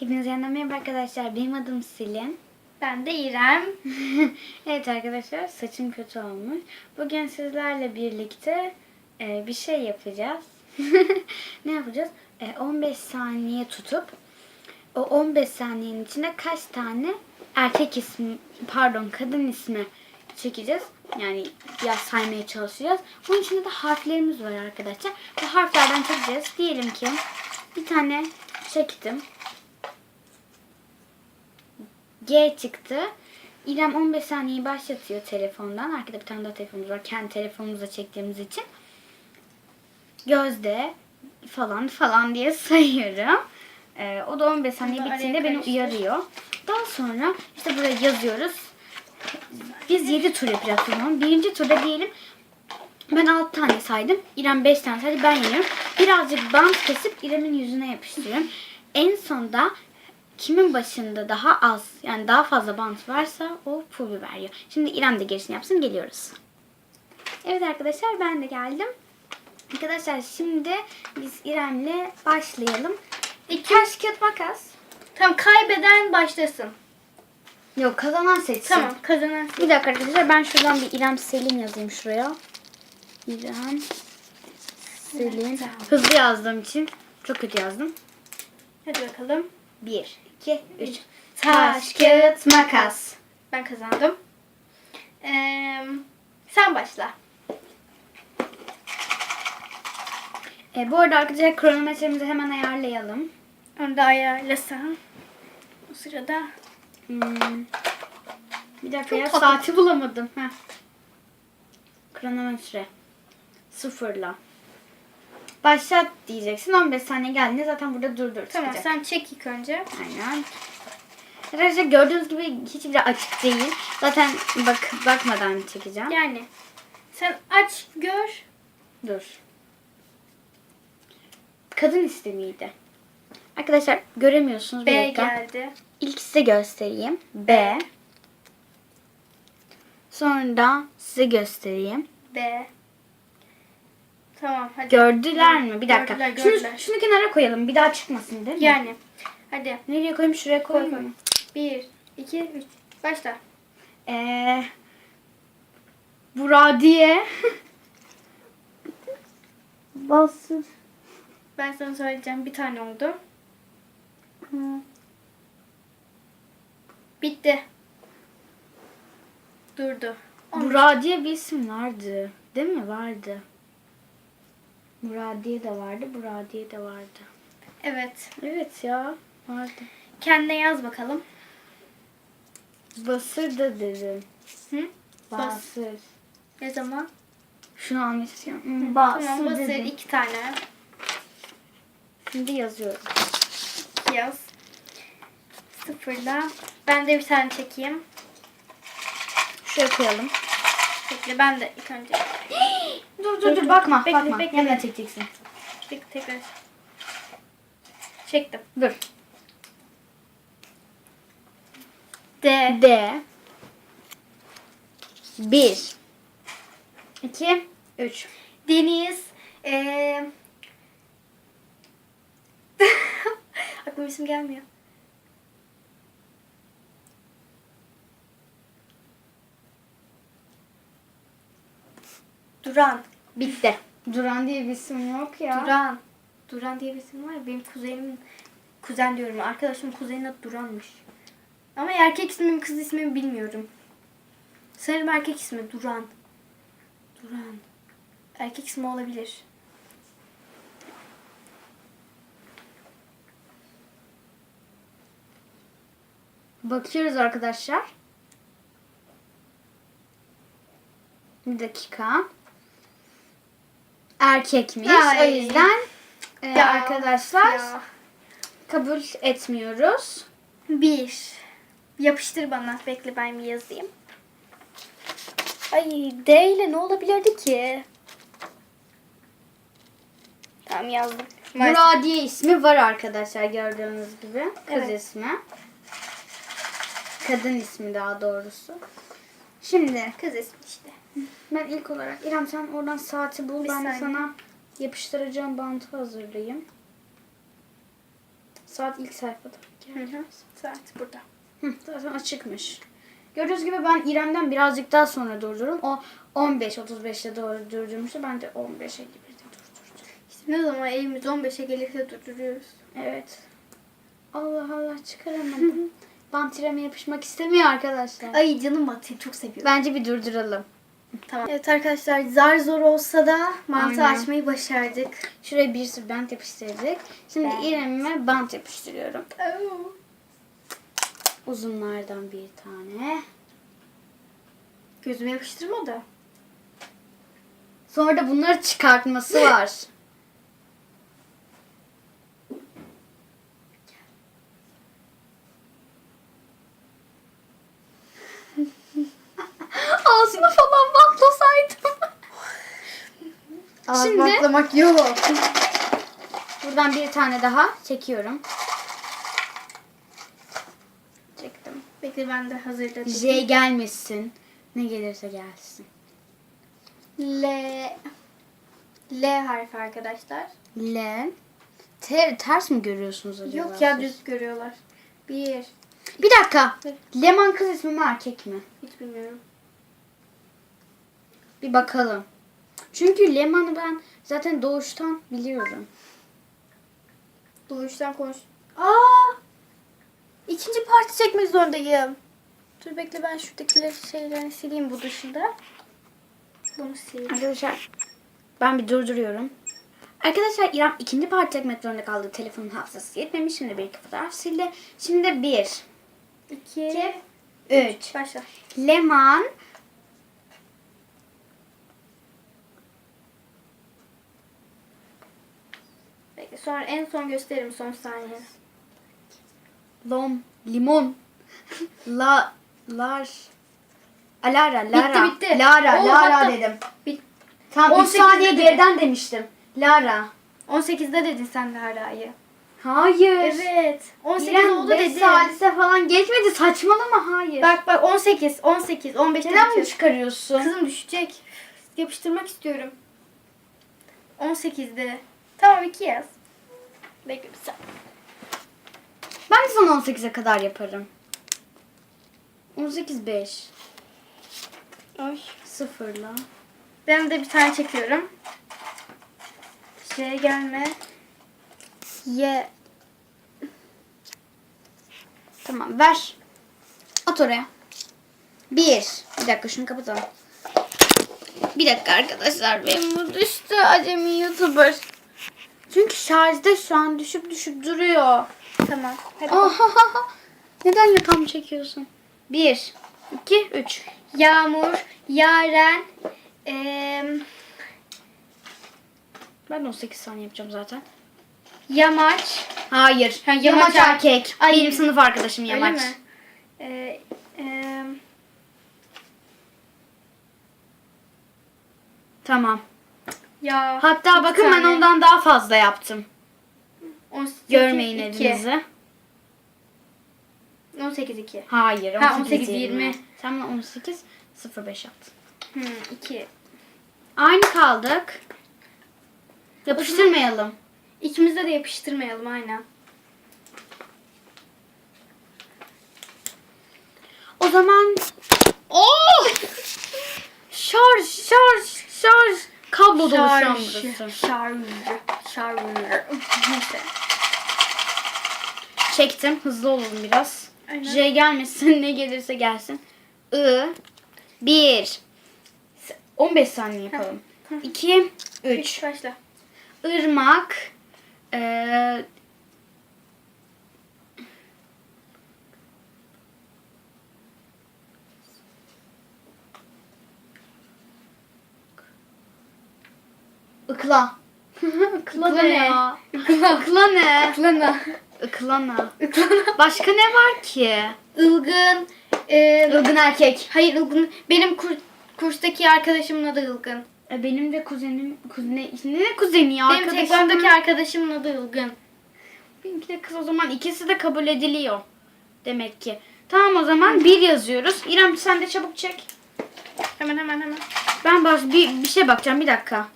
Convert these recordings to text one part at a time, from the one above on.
Hepinize yeniden merhaba arkadaşlar. Benim adım Selin. Ben de İrem. evet arkadaşlar saçım kötü olmuş. Bugün sizlerle birlikte e, bir şey yapacağız. ne yapacağız? E, 15 saniye tutup o 15 saniyenin içinde kaç tane erkek ismi pardon kadın ismi çekeceğiz. Yani biraz saymaya çalışacağız. Bunun içinde de harflerimiz var arkadaşlar. Bu harflerden çekeceğiz. Diyelim ki bir tane çektim. G çıktı. İrem 15 saniyeyi başlatıyor telefondan. Arkada bir tane daha telefonumuz var. Kendi telefonumuza çektiğimiz için. Gözde falan falan diye sayıyorum. Ee, o da 15 saniye bittiğinde beni uyarıyor. Daha sonra işte buraya yazıyoruz. Biz 7 tur yapacağız o. Birinci turda diyelim ben 6 tane saydım. İrem 5 tane saydı. Ben yeniyorum. Birazcık bant kesip İrem'in yüzüne yapıştırıyorum. En sonda kimin başında daha az yani daha fazla bant varsa o pul biber yiyor. Şimdi İrem de gerisini yapsın geliyoruz. Evet arkadaşlar ben de geldim. Arkadaşlar şimdi biz İrem'le başlayalım. İlk taş kağıt makas. Tamam kaybeden başlasın. Yok kazanan seçsin. Tamam kazanan. Bir dakika arkadaşlar ben şuradan bir İrem Selin yazayım şuraya. İrem Selin. Tamam. Hızlı yazdığım için çok kötü yazdım. Hadi bakalım. 1, 2, 3. Taş, kağıt, makas. Ben kazandım. Ee, sen başla. E, bu arada arkadaşlar kronometremizi hemen ayarlayalım. Onu da ayarlasan. O sırada Hmm. Bir dakika Çok ya tatlı. saati bulamadım. Heh. Kronometre. Sıfırla. Başlat diyeceksin. 15 saniye geldiğinde zaten burada durdur tamam çıkacak. sen çek ilk önce. Aynen. Arkadaşlar gördüğünüz gibi hiçbir açık değil. Zaten bak bakmadan çekeceğim. Yani sen aç gör. Dur. Kadın istemiydi. Arkadaşlar göremiyorsunuz. Bir B dakika. geldi. İlk size göstereyim. B. Sonra da size göstereyim. B. Tamam hadi. Gördüler mi? Bir dakika. Gördüler, şunu, gördüler. şunu kenara koyalım. Bir daha çıkmasın değil mi? Yani. Hadi. Nereye koyayım? Şuraya Koy koyayım koy. mı? Bir, iki, üç. Başla. Ee, Buradiye. Basır. Ben sana söyleyeceğim. Bir tane oldu. Bitti. Durdu. Buradiye bir isim vardı. Değil mi? Vardı. Muradiye de vardı. Buradiye de vardı. Evet. Evet ya. Vardı. Kendine yaz bakalım. Basır da dedim. Hı? Bas. Basır. Ne zaman? Şunu almak istiyorum. Hmm, Tamam Basır basır dedim. iki tane. Şimdi yazıyorum. Yaz. Sıfırla. Ben de bir tane çekeyim. Şuraya koyalım. Bekle ben de ilk önce. Dur dur dur bakma Bekle, bakma. bekle. Yanına çekeceksin. Bekle tekrar. Çektim. Dur. D. D. Bir. İki. Üç. Deniz. Ee... Aklıma isim gelmiyor. Duran. Bitti. Duran diye bir isim yok ya. Duran. Duran diye bir isim var ya benim kuzenimin kuzen diyorum. Arkadaşım kuzenin adı Duran'mış. Ama erkek ismi mi kız ismi mi bilmiyorum. Sanırım erkek ismi Duran. Duran. Erkek ismi olabilir. Bakıyoruz arkadaşlar. Bir dakika. Erkekmiş. Ay. O yüzden e, Ya, arkadaşlar Ya. kabul etmiyoruz. Bir. Yapıştır bana. Bekle ben bir yazayım. Ay D ile ne olabilirdi ki? Tamam yazdım. Muradiye ismi var arkadaşlar gördüğünüz gibi. Kız Evet. ismi. Kadın ismi daha doğrusu. Şimdi Kız ismi işte. Ben ilk olarak İrem sen oradan saati bul. Bir ben saniye. sana yapıştıracağım bantı hazırlayayım. Saat ilk sayfada. Hı hı. Saat burada. Hı, zaten açıkmış. Gördüğünüz gibi ben İrem'den birazcık daha sonra durdurum. O 15-35'te doğru durdurmuştu. Ben de 15'e gibi durdurdum. İşte ne zaman elimiz 15'e gelirse durduruyoruz. Evet. Allah Allah çıkaramadım. Bant İrem'e yapışmak istemiyor arkadaşlar. Ay canım bak seni çok seviyorum. Bence bir durduralım. Tamam. Evet arkadaşlar zar zor olsa da mantı Aynen. açmayı başardık. Şuraya bir sürü bant yapıştırdık. Şimdi Ben- İrem'e bant yapıştırıyorum. Uzunlardan bir tane. Gözüme yapıştırma da. Sonra da bunları çıkartması var. Ağzı Şimdi- baklamak yok. Buradan bir tane daha çekiyorum. Çektim. Bekle ben de hazırladım. J gelmesin. Ne gelirse gelsin. L. L harfi arkadaşlar. L. Te- ters mi görüyorsunuz acaba? Yok ya siz? düz görüyorlar. Bir. Bir dakika. Leman kız ismi mi erkek mi? Hiç bilmiyorum. Bir bakalım. Çünkü Leman'ı ben zaten doğuştan biliyorum. Doğuştan konuş. Aa! İkinci parti çekmek zorundayım. Dur bekle ben şuradakileri şeylerini sileyim bu dışında. Bunu sileyim. Arkadaşlar ben bir durduruyorum. Arkadaşlar İrem ikinci parça çekmek zorunda kaldı. Telefonun hafızası yetmemiş. Şimdi bir iki fotoğraf sildi. Şimdi bir, İki. üç. Başla. Leman sonra en son gösteririm son saniye. Lom, limon, la, lar, Alara, Lara, bitti. Lara, Oo, Lara hatta- dedim. Bit. Tam 3 18'de saniye dedim. geriden demiştim. Lara. 18'de dedin sen de Hara'yı. Hayır. Evet. 18 İrem oldu 5 dedin. salise falan geçmedi. Saçmalama hayır. Bak bak 18, 18, 15'te Neden bunu çıkarıyorsun? Kızım düşecek. Yapıştırmak istiyorum. 18'de. Tamam 2 yaz. Bekle bir saniye. Ben de sana 18'e kadar yaparım. 18 5 Ay. sıfırla. Ben de bir tane çekiyorum. Şeye gelme. Ye. Tamam ver. At oraya. Bir. Bir dakika şunu kapatalım. Bir dakika arkadaşlar benim bu düştü acemi youtuber. Çünkü şarjda şu an düşüp düşüp duruyor. Tamam. Hadi. Neden yakam çekiyorsun? Bir, iki, üç. Yağmur, Yaren, eee, Ben de 18 saniye yapacağım zaten. Yamaç. Hayır. Ha, Yamaç, Yamaç erkek. Ay. Benim sınıf arkadaşım Yamaç. Öyle mi? Eee, eee, Tamam. Ya. Hatta bakın ben tane. ondan daha fazla yaptım. 18, Görmeyin iki. elinizi. 18 2. Hayır. Ha, 18, 18, 20. 20. Sen bana 18 05 yaptın. Hmm, 2. Aynı kaldık. Yapıştırmayalım. İkimize de yapıştırmayalım aynen. O zaman Oh! şarj, şarj, şarj. Kablo dolu şu an burası. Şarj. Şarj. Neyse. Çektim. Hızlı olalım biraz. Aynen. J gelmesin. Ne gelirse gelsin. I. 1. 15 saniye yapalım. 2. 3. 3. Başla. Irmak. Ee, Ikla. Ikla ne ya? Ikla ne? Aklına. Iklana. Başka ne var ki? Ilgın. eee, Ilgın erkek. hayır Ilgın. Benim kur- kurstaki arkadaşımın adı Ilgın. E, Benim de kuzenim, kuzene, ne kuzeni ya? Benim tekvandaki arkadaşımın adı Ilgın. Benimki de kız o zaman ikisi de kabul ediliyor. Demek ki. Tamam o zaman bir yazıyoruz. İrem sen de çabuk çek. Hemen hemen hemen. Ben baş, bir, bir şey bakacağım bir dakika.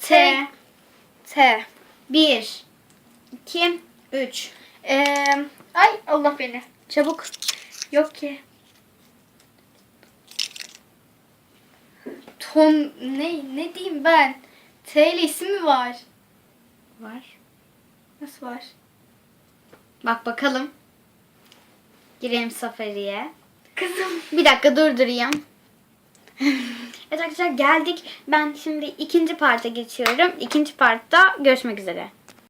T. T. 1 2 3 Ee, ay Allah beni. Çabuk. Yok ki. Tom ne ne diyeyim ben? T ile isim mi var? Var. Nasıl var? Bak bakalım. Girelim Safari'ye. Kızım. Bir dakika durdurayım. Evet arkadaşlar geldik. Ben şimdi ikinci parta geçiyorum. İkinci partta görüşmek üzere.